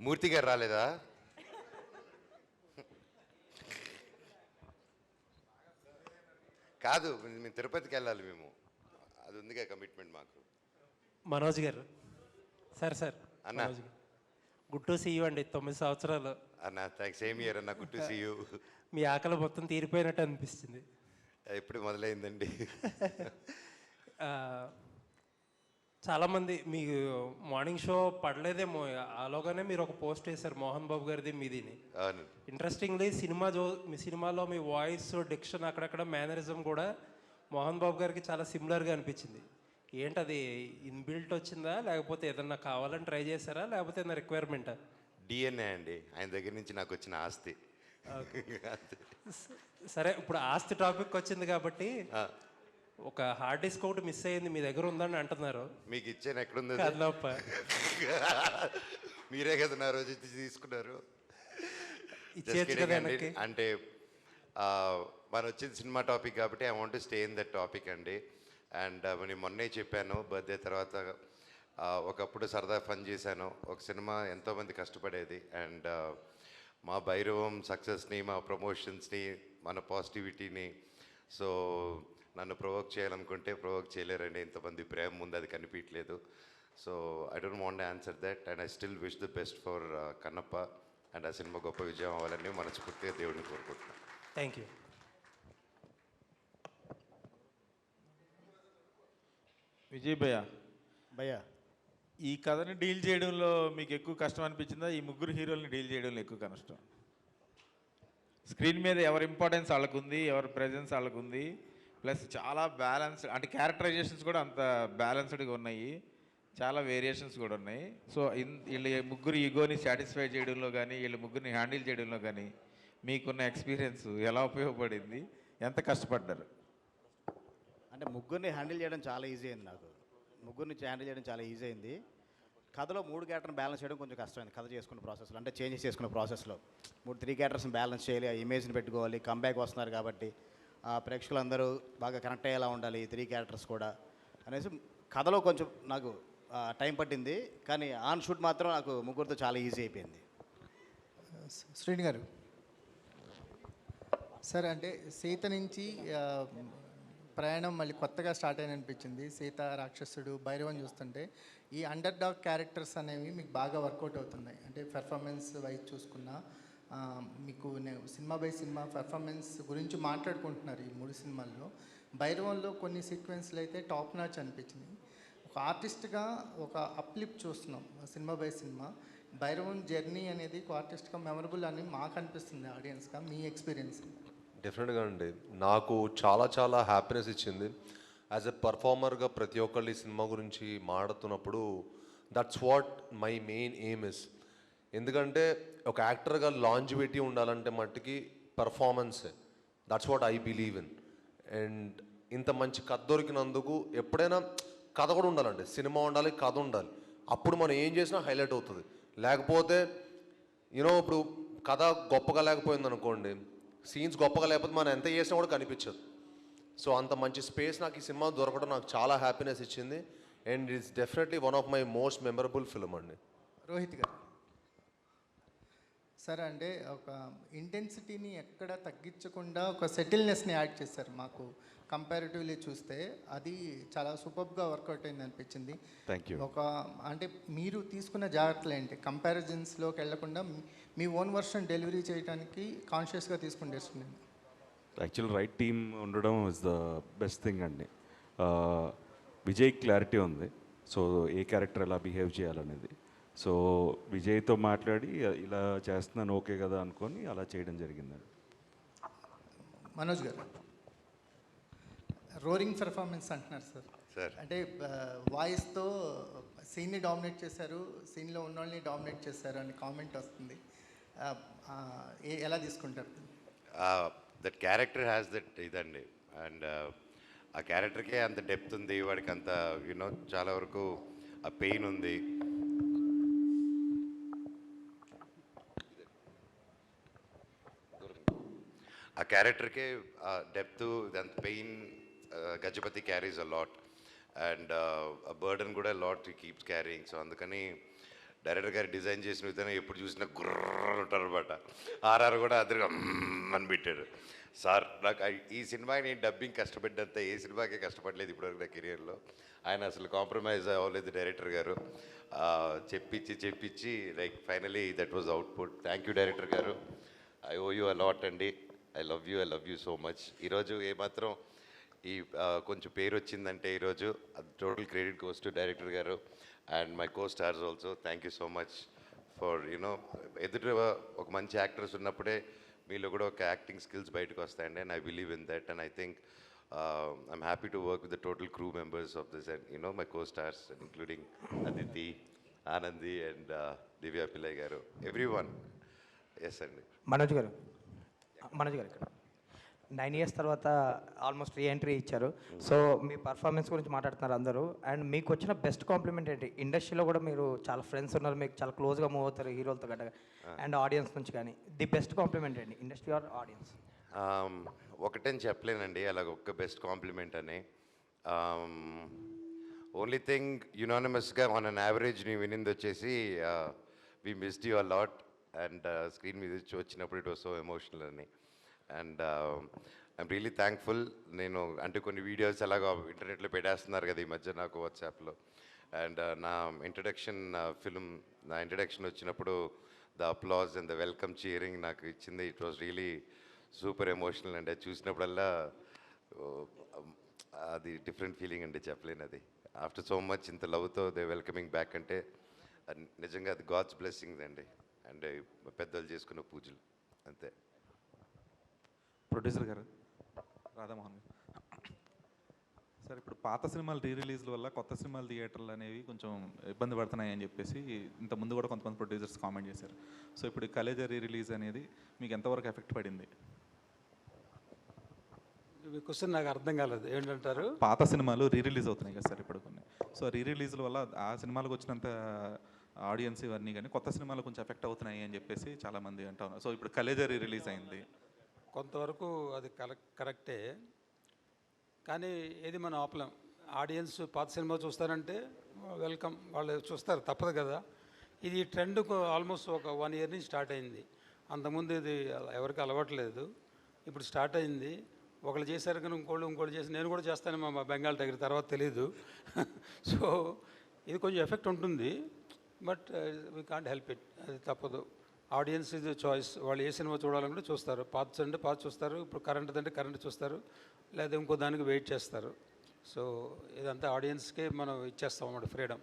మూర్తి గారు రాలేదా? కాదు మేము తిరుపతికి వెళ్ళాలి మేము. అది ఉందిగా కమిట్మెంట్ మాకు. మనోజ్ గారు. Sir sir. అన్న. మనోజ్ గారు. గుడ్ టు సీ యూ అండి తొమ్మిది సంవత్సరాలు. అన్న థ్యాంక్స్ సేమ్ ఇయర్ అన్న గుడ్ టు సీ యూ మీ ఆకలి మొత్తం తీరిపోయినట్టు అనిపిస్తుంది. ఎప్పుడు మొదలైందండి? చాలామంది మీకు మార్నింగ్ షో పడలేదేమో ఆలోగానే మీరు ఒక పోస్ట్ వేశారు మోహన్ బాబు గారిది మీదిని. ఇంట్రెస్టింగ్లీ సినిమా జో మీ సినిమాలో మీ వాయిస్ డిక్షన్ అక్కడక్కడ మేనరిజం కూడా మోహన్ బాబు గారికి చాలా సిమిలర్గా అనిపించింది. ఏంటది ఇన్బిల్ట్ వచ్చిందా లేకపోతే ఏదన్నా కావాలని ట్రై చేశారా లేకపోతే ఏదైనా రిక్వైర్మెంటా డిఎన్ఏ అండి. ఆయన దగ్గర నుంచి నాకు వచ్చిన ఆస్తి. సరే ఇప్పుడు ఆస్తి టాపిక్ వచ్చింది కాబట్టి ఒక హార్డ్ డిస్క్ ఒకటి మిస్ అయ్యింది మీ దగ్గర ఉందని అంటున్నారు. మీకు ఇచ్చాను ఎక్కడుంది? కదలప్ప మీరే కదా నా రోజు తీసుకున్నారు. అంటే మన వచ్చింది సినిమా టాపిక్ కాబట్టి I want stay in that topic అండి. అండ్ నేను మొన్నే చెప్పాను బర్త్డే తర్వాత ఒకప్పుడు సరదా ఫన్ చేశాను. ఒక సినిమా ఎంతోమంది కష్టపడేది. అండ్ మా భైరవం సక్సెస్ని మా ప్రమోషన్స్ని మన పాజిటివిటీని సో నన్ను ప్రొవోక్ చేయాలనుకుంటే ప్రొవోక్ చేయలేరండి. ఇంతమంది ప్రేమ ముందు అది కనిపించలేదు so I don't want answer that and I still wish the best for Kannappa and ఆ సినిమా గొప్ప విజయం అవ్వాలని మనస్ఫూర్తిగా దేవుడిని కోరుకుంటున్నాను. థ్యాంక్ యూ విజయ్ భయ్య భయ్యా. ఈ కథని డీల్ చేయడంలో మీకు ఎక్కువ కష్టం అనిపించిందా? ఈ ముగ్గురు హీరోల్ని డీల్ చేయడంలో ఎక్కువ కష్టం. స్క్రీన్ మీద ఎవరి ఇంపార్టెన్స్ వాళ్ళకు ఉంది ఎవరి ప్రెజెన్స్ వాళ్ళకు ఉంది ప్లస్ చాలా బ్యాలెన్స్ అంటే క్యారెక్టరైజేషన్స్ కూడా అంత బ్యాలెన్స్డ్గా ఉన్నాయి. చాలా వేరియేషన్స్ కూడా ఉన్నాయి. సో ఇన్ వీళ్ళ ముగ్గురు ఈగోని సాటిస్ఫై చేయడంలో కానీ వీళ్ళ ముగ్గురిని హ్యాండిల్ చేయడంలో కానీ మీకున్న ఎక్స్పీరియన్స్ ఎలా ఉపయోగపడింది? ఎంత కష్టపడ్డారు? అంటే ముగ్గురిని హ్యాండిల్ చేయడం చాలా ఈజీ అయింది నాకు. ముగ్గురిని హ్యాండిల్ చేయడం చాలా ఈజీ అయింది. కథలో మూడు క్యారెక్టర్ని బ్యాలెన్స్ చేయడం కొంచెం కష్టమైంది కథ చేసుకున్న ప్రాసెస్లో అంటే చేంజెస్ చేసుకున్న ప్రాసెస్లో మూడు త్రీ క్యారెక్టర్స్ని బ్యాలెన్స్ చేయాలి ఆ ఇమేజ్ని పెట్టుకోవాలి కంబ్యాక్ వస్తున్నారు కాబట్టి ప్రేక్షకులందరూ బాగా కనెక్ట్ అయ్యేలా ఉండాలి ఈ త్రీ క్యారెక్టర్స్ కూడా. అనేసి కథలో కొంచెం నాకు టైం పట్టింది కానీ ఆన్ షూట్ మాత్రం నాకు ముగ్గురితో చాలా ఈజీ అయిపోయింది. శ్రీని గారు సార్ అంటే సీత నుంచి ప్రయాణం మళ్ళీ కొత్తగా స్టార్ట్ అయిన అనిపించింది సీత రాక్షసుడు భైరవం చూస్తుంటే ఈ అండర్ డాగ్ క్యారెక్టర్స్ అనేవి మీకు బాగా వర్కౌట్ అవుతున్నాయి. అంటే పెర్ఫార్మెన్స్ వైజ్ చూసుకున్నా మీకు సినిమా బై సినిమా పెర్ఫార్మెన్స్ గురించి మాట్లాడుకుంటున్నారు ఈ మూడు సినిమాల్లో. భైరవంలో కొన్ని సీక్వెన్స్లు అయితే టాప్ నాచ్ అనిపించినాయి. ఒక ఆర్టిస్ట్గా ఒక అప్లిప్ చూస్తున్నాం cinema by cinema. Bhairavam journey అనేది ఒక ఆర్టిస్ట్గా మెమరబుల్ అని మాకు అనిపిస్తుంది ఆడియన్స్గా మీ ఎక్స్పీరియన్స్ డెఫినెట్గా అండి. నాకు చాలా చాలా హ్యాపీనెస్ ఇచ్చింది. యాజ్ ఎ పర్ఫార్మర్గా ప్రతి ఒక్కళ్ళు ఈ సినిమా గురించి మాడుతున్నప్పుడు that's what my main aim is ఎందుకంటే ఒక యాక్టర్గా లాంజివిటీ ఉండాలంటే మట్టికి పర్ఫార్మెన్సే that's what I believe in and ఇంత మంచి కథ దొరికినందుకు ఎప్పుడైనా కథ కూడా ఉండాలండి. సినిమా ఉండాలి కథ ఉండాలి. అప్పుడు మనం ఏం చేసినా హైలైట్ అవుతుంది. లేకపోతే యూనో ఇప్పుడు కథ గొప్పగా లేకపోయింది అనుకోండి సీన్స్ గొప్పగా లేకపోతే మనం ఎంత చేసినా కూడా కనిపించదు. సో అంత మంచి స్పేస్ నాకు ఈ సినిమా దొరకడం నాకు చాలా హ్యాపీనెస్ ఇచ్చింది. And it's definitely one of my most memorable film అండి. రోహిత్ గారు. సార్ అంటే ఒక ఇంటెన్సిటీని ఎక్కడ తగ్గించకుండా ఒక సెటిల్నెస్ని యాడ్ చేశారు మాకు. కంపారిటివ్లీ చూస్తే అది చాలా సూపర్గా వర్కౌట్ అయింది అనిపించింది. థ్యాంక్ యూ ఒక అంటే మీరు తీసుకున్న జాగ్రత్తలు ఏంటి? కంపారిజన్స్లోకి వెళ్ళకుండా మీ- మీ ఓన్ వర్షన్ డెలివరీ చేయడానికి కాన్షియస్గా డెస్టినీ యాక్చువల్ రైట్ టీమ్ ఉండడం ఇస్ ద బెస్ట్ థింగ్ అండి. విజయ్ క్లారిటీ ఉంది. సో ఏ క్యారెక్టర్ ఎలా బిహేవ్ చేయాలనేది. సో విజయ్తో మాట్లాడి ఇలా చేస్తున్నాను ఓకే కదా అనుకొని అలా చేయడం జరిగిందండి. మనోజ్ గారు రోరింగ్ పెర్ఫార్మెన్స్ అంటున్నారు సార్. సార్. అంటే వాయిస్తో సీన్ని డామినేట్ చేశారు సీన్లో ఉన్న వాళ్ళని డామినేట్ చేశారు అని కామెంట్ వస్తుంది. ఎలా తీసుకుంటారు? దట్ క్యారెక్టర్ హ్యాస్ దట్ ఇదండి. అండ్ ఆ క్యారెక్టర్కే అంత డెప్త్ ఉంది వాడికి అంత యూనో చాలా వరకు ఆ పెయిన్ ఉంది. ఆ క్యారెక్టర్కే డెప్త్ అంత pain Gajapati carries a lot and burden కూడా లాట్ కీప్స్ క్యారింగ్ సో అందుకని డైరెక్టర్ గారు డిజైన్ చేసిన విధానం ఎప్పుడు చూసినా గుర్ర ఉంటారు అనమాట ఆర్ఆర్ కూడా అదిగా అని పెట్టాడు సార్ నాకు ఈ సినిమాకి నేను డబ్బింగ్ కష్టపడ్డంత ఏ సినిమాకి కష్టపడలేదు ఇప్పటివరకు నా కెరియర్లో ఆయన అసలు కాంప్రమైజ్ అవ్వలేదు డైరెక్టర్ గారు. చెప్పించి చెప్పించి like finally that was output thank you director garu. I owe you a lot అండి. I love you I love you so much ఈరోజు ఏమాత్రం ఈ కొంచెం పేరు వచ్చిందంటే ఈరోజు total credit goes to director garu and my co stars also thank you so much for you know ఎదుట ఒక మంచి యాక్టర్స్ ఉన్నప్పుడే మీలో కూడా ఒక యాక్టింగ్ స్కిల్స్ బయటకు వస్తాయండి and I believe in that and I think I'm happy to work with the total crew members of this and you know my co stars including Aditi Anandi and Divya Pillai garu. Everyone yes అండి మనోజ్ గారు. మనోజ్ గారు ఇక్కడ. Nine years తర్వాత almost re entry ఇచ్చారు so మీ performance గురించి మాట్లాడుతున్నారు అందరూ. అండ్ మీకు వచ్చిన బెస్ట్ కాంప్లిమెంట్ ఏంటి? ఇండస్ట్రీలో కూడా మీరు చాలా ఫ్రెండ్స్ ఉన్నారు. మీకు చాలా క్లోజ్గా మూవ్ అవుతారు హీరోలతో గట్ట. అండ్ ఆడియన్స్ నుంచి కానీ. ది బెస్ట్ కాంప్లిమెంట్ ఏంటి? ఇండస్ట్రీ ఆర్ ఆడియన్స్ ఒకటని చెప్పలేనండి. అలాగ ఒక్క బెస్ట్ కాంప్లిమెంట్ అని. ఓన్లీ థింగ్ యునానిమస్గా ఆన్ అన్ యావరేజ్ నీ వినింది వచ్చేసి we missed you lot and screen uh, మీద వచ్చినప్పుడు ఇట్ వాస్ సో ఎమోషనల్ అని. అండ్ ఐమ్ రియలీ థ్యాంక్ఫుల్ నేను అంటే కొన్ని వీడియోస్ అలాగా ఇంటర్నెట్లో పెట్టేస్తున్నారు కదా ఈ మధ్య నాకు వాట్సాప్లో అండ్ uh, నా ఇంట్రడక్షన్ ఫిల్మ్ uh, నా ఇంట్రడక్షన్ వచ్చినప్పుడు the applause and the welcome cheering నాకు ఇచ్చింది. It was really super emotional అండి. అది చూసినప్పుడల్లా అది డిఫరెంట్ ఫీలింగ్ అండి చెప్పలేను అది. ఆఫ్టర్ సో మచ్ ఇంత లవ్తో దే వెల్కమింగ్ బ్యాక్ అంటే నిజంగా అది గాడ్స్ బ్లెస్సింగ్స్ అండి. అండ్ పెద్దలు చేసుకున్న పూజలు అంతే. ప్రొడ్యూసర్ గారు రాధామోహన్ గారు. సార్ ఇప్పుడు పాత సినిమాలు రీ రిలీజ్ల వల్ల కొత్త సినిమాల థియేటర్లు అనేవి కొంచెం ఇబ్బంది పడుతున్నాయి అని చెప్పేసి ఇంత ముందు కూడా కొంతమంది ప్రొడ్యూసర్స్ కామెంట్ చేశారు. సో ఇప్పుడు కలేజా రీ రిలీజ్ అనేది మీకు ఎంతవరకు ఎఫెక్ట్ పడింది? క్వశ్చన్ నాకు అర్థం కాలేదు. ఏంటంటారు? పాత సినిమాలు రీ రిలీజ్ అవుతున్నాయి కదా సార్ ఇప్పుడు కొన్ని. సో రీ రిలీజ్ల వల్ల ఆ సినిమాలకు వచ్చినంత ఆడియన్స్ ఇవన్నీ కానీ కొత్త సినిమాలు కొంచెం ఎఫెక్ట్ అవుతున్నాయి అని చెప్పేసి చాలామంది అంటా ఉన్నారు. సో ఇప్పుడు కలేజా రిలీజ్ అయింది. కొంతవరకు అది కరెక్ట్ కరెక్టే. కానీ ఏది మనం ఆపలేం. ఆడియన్స్ పాత సినిమా చూస్తారంటే వెల్కమ్ వాళ్ళు చూస్తారు తప్పదు కదా. ఇది ట్రెండ్ ఆల్మోస్ట్ ఒక వన్ ఇయర్ నుంచి స్టార్ట్ అయింది. అంతకుముందు ఇది అలా ఎవరికి అలవాట్లేదు. ఇప్పుడు స్టార్ట్ అయింది. ఒకళ్ళు చేశారు కానీ ఇంకోళ్ళు ఇంకోళ్ళు చేసి నేను కూడా చేస్తాను మా బెంగాల్ దగ్గర తర్వాత తెలీదు. సో ఇది కొంచెం ఎఫెక్ట్ ఉంటుంది. But we can't help it అది తప్పదు. ఆడియన్స్ ఇది చాయిస్ వాళ్ళు ఏ సినిమా చూడాలనుకుంటే చూస్తారు. పాత అంటే పాత చూస్తారు. ఇప్పుడు కరెంట్ అంటే కరెంట్ చూస్తారు. లేదా ఇంకో దానికి వెయిట్ చేస్తారు. సో ఇదంతా ఆడియన్స్కే మనం ఇచ్చేస్తాం అన్నమాట ఫ్రీడమ్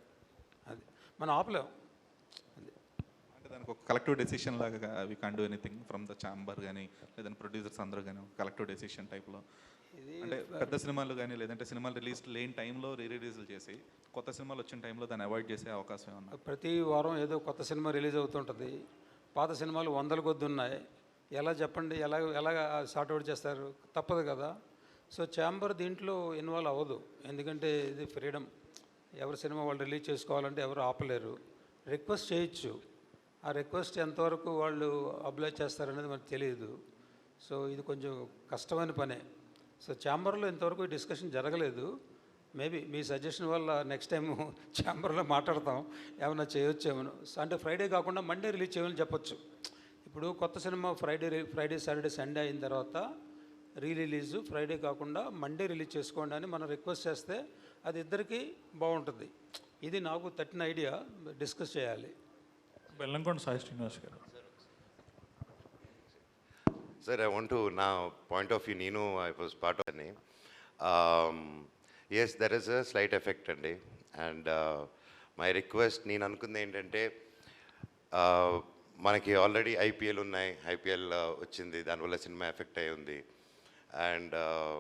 అది. మనం ఆపలేం. అది. అంటే దానికి ఒక కలెక్టివ్ డెసిషన్ లాగా we can do anything from the chamber కానీ లేదంటే ప్రొడ్యూసర్స్ అందరూ కానీ కలెక్టివ్ డెసిషన్ టైప్లో అంటే పెద్ద సినిమాలు కానీ లేదంటే సినిమాలు రిలీజ్ లేని టైంలో రీ రిలీజ్లు చేసి కొత్త సినిమాలు వచ్చిన టైంలో దాన్ని అవాయిడ్ చేసే అవకాశం ఏమన్నా? ప్రతి వారం ఏదో కొత్త సినిమా రిలీజ్ అవుతుంటుంది. పాత సినిమాలు వందల కొద్ది ఉన్నాయి. ఎలా చెప్పండి? ఎలా ఎలా సార్ట్అవుట్ చేస్తారు? తప్పదు కదా. సో ఛాంబర్ దీంట్లో ఇన్వాల్వ్ అవ్వదు. ఎందుకంటే ఇది ఫ్రీడమ్ ఎవరి సినిమా వాళ్ళు రిలీజ్ చేసుకోవాలంటే ఎవరు ఆపలేరు. రిక్వెస్ట్ చేయొచ్చు. ఆ రిక్వెస్ట్ ఎంతవరకు వాళ్ళు అప్లై చేస్తారనేది మనకు తెలియదు. సో ఇది కొంచెం కష్టమైన పనే. సో ఛాంబర్లో ఇంతవరకు డిస్కషన్ జరగలేదు. మేబీ మీ సజెషన్ వల్ల నెక్స్ట్ టైం ఛాంబర్లో మాట్లాడతాం. ఏమైనా చేయొచ్చేమో అంటే ఫ్రైడే కాకుండా మండే రిలీజ్ చేయమని చెప్పొచ్చు. ఇప్పుడు కొత్త సినిమా ఫ్రైడే రి- ఫ్రైడే సాటర్డే సండే అయిన తర్వాత రీ రిలీజ్ ఫ్రైడే కాకుండా మండే రిలీజ్ చేసుకోండి అని మనం రిక్వెస్ట్ చేస్తే అది ఇద్దరికీ బాగుంటుంది. ఇది నాకు తట్టిన ఐడియా. డిస్కస్ చేయాలి. Bellamkonda Sai Srinivas garu. Sir I want to నా పాయింట్ ఆఫ్ వ్యూ నేను ఐ వాజ్ పార్ట్ ఆఫ్ అని yes there is a slight effect అండి అండ్ మై రిక్వెస్ట్ నేను అనుకుంది ఏంటంటే uh, మనకి ఆల్రెడీ ఐపీఎల్ ఉన్నాయి. ఐపీఎల్ uh, వచ్చింది. దానివల్ల సినిమా ఎఫెక్ట్ అయి ఉంది. అండ్ uh,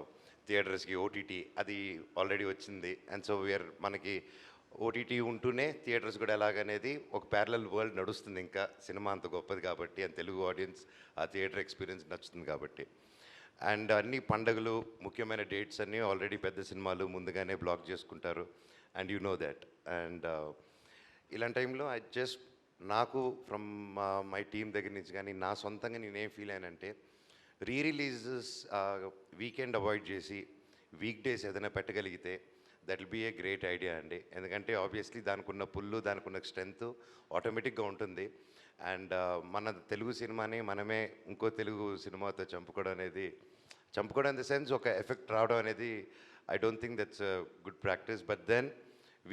థియేటర్స్కి ఓటీటీ అది ఆల్రెడీ వచ్చింది. అండ్ సో వీఆర్ మనకి ఓటీటీ ఉంటూనే థియేటర్స్ కూడా ఎలాగనేది ఒక ప్యారలల్ వరల్డ్ నడుస్తుంది ఇంకా. సినిమా అంత గొప్పది కాబట్టి అండ్ తెలుగు ఆడియన్స్ ఆ థియేటర్ ఎక్స్పీరియన్స్ నచ్చుతుంది కాబట్టి. అండ్ అన్ని పండగలు ముఖ్యమైన డేట్స్ అన్నీ ఆల్రెడీ పెద్ద సినిమాలు ముందుగానే బ్లాక్ చేసుకుంటారు. And you know that and uh, ఇలాంటి టైంలో ఐ జస్ట్ నాకు ఫ్రమ్ మై టీం దగ్గర నుంచి కానీ నా సొంతంగా నేనేం ఫీల్ అయ్యానంటే రీ రిలీజెస్ వీకెండ్ అవాయిడ్ చేసి వీక్ డేస్ ఏదైనా పెట్టగలిగితే that will be a great idea అండి. ఎందుకంటే ఆబ్వియస్లీ దానికి ఉన్న పుల్లు దానికి ఉన్న స్ట్రెంగ్త్ ఆటోమేటిక్గా ఉంటుంది. అండ్ uh, మన తెలుగు సినిమాని మనమే ఇంకో తెలుగు సినిమాతో చంపుకోవడం అనేది చంపుకోవడం ఇన్ ద సెన్స్ ఒక ఎఫెక్ట్ రావడం అనేది I don't think that's good practice but then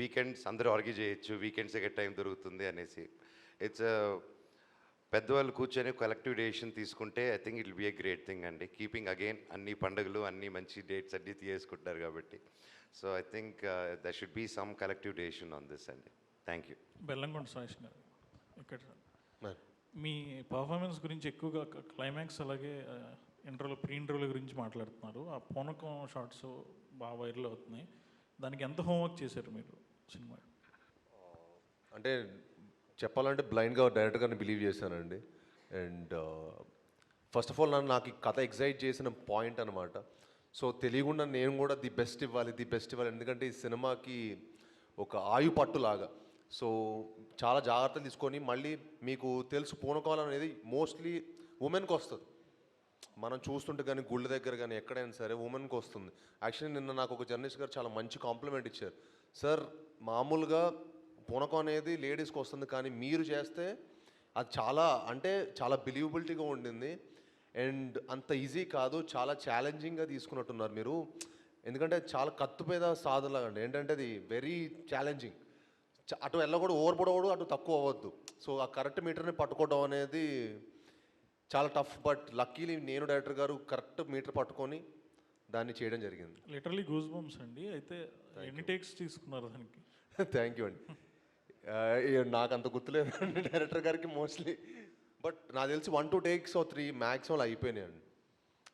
weekends అందరూ ఆర్గ్యూ చేయొచ్చు వీకెండ్స్ ఎక్కడ టైం దొరుకుతుంది అనేసి. ఇట్స్ పెద్దవాళ్ళు కూర్చొని కలెక్టివ్ డెసిషన్ తీసుకుంటే I think it will be a great thing అండి. కీపింగ్ అగైన్ అన్ని పండుగలు అన్ని మంచి డేట్స్ అన్ని తీసుకుంటారు కాబట్టి. So I think there should be some collective decision on this అండి. థ్యాంక్ యూ బెల్లంకొండ సురేష్ గారు ఇక్కడ. మీ పర్ఫార్మెన్స్ గురించి ఎక్కువగా క్లైమాక్స్ అలాగే ఇంటర్వ్యూలో ప్రీ ఇంటర్వ్యూల గురించి మాట్లాడుతున్నారు. ఆ పూనకం షార్ట్స్ బాగా వైరల్ అవుతున్నాయి. దానికి ఎంత హోంవర్క్ చేశారు మీరు సినిమా అంటే చెప్పాలంటే బ్లైండ్గా డైరెక్ట్గా గారిని బిలీవ్ చేశానండి. అండ్ ఫస్ట్ ఆఫ్ ఆల్ నన్ను నాకు ఈ కథ ఎగ్జైట్ చేసిన పాయింట్ అనమాట సో తెలియకుండా నేను కూడా ది బెస్ట్ ఇవ్వాలి ది బెస్ట్ ఇవ్వాలి. ఎందుకంటే ఈ సినిమాకి ఒక ఆయు పట్టులాగా సో చాలా జాగ్రత్తలు తీసుకొని మళ్ళీ మీకు తెలుసు పూనకాలం అనేది మోస్ట్లీ ఉమెన్కి వస్తుంది. మనం చూస్తుంటే కానీ గుళ్ళ దగ్గర కానీ ఎక్కడైనా సరే ఉమెన్కి వస్తుంది. యాక్చువల్లీ నిన్న నాకు ఒక జర్నలిస్ట్ గారు చాలా మంచి కాంప్లిమెంట్ ఇచ్చారు. సార్ మామూలుగా పూనకం అనేది లేడీస్కి వస్తుంది కానీ మీరు చేస్తే అది చాలా అంటే చాలా బిలీవబిలిటీగా ఉండింది. అండ్ అంత ఈజీ కాదు చాలా ఛాలెంజింగ్గా తీసుకున్నట్టున్నారు మీరు. ఎందుకంటే చాలా కత్తుపేద సాధనలాగా అండి ఏంటంటే అది వెరీ ఛాలెంజింగ్ అటు వెళ్ళకూడదు ఓవర్ పడకూడదు అటు తక్కువ అవ్వద్దు. సో ఆ కరెక్ట్ మీటర్ని పట్టుకోవడం అనేది చాలా టఫ్ బట్ లక్కీలీ నేను డైరెక్టర్ గారు కరెక్ట్ మీటర్ పట్టుకొని దాన్ని చేయడం జరిగింది. లిటరలీ గూస్ బంప్స్ అండి. అయితే ఎన్ని టేక్స్ తీసుకున్నారు దానికి? థ్యాంక్ యూ అండి. నాకు అంత గుర్తులేదు. డైరెక్టర్ గారికి మోస్ట్లీ. బట్ నాకు తెలిసి one two takes or three maximum అయిపోయినాయండి.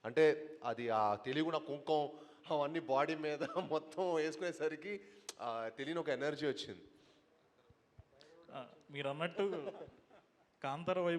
అంటే అది ఆ తెలుగు నా కుంకం అవన్నీ బాడీ మీద మొత్తం వేసుకునేసరికి తెలియని ఒక ఎనర్జీ వచ్చింది. మీరు అన్నట్టు కాంతార వైపు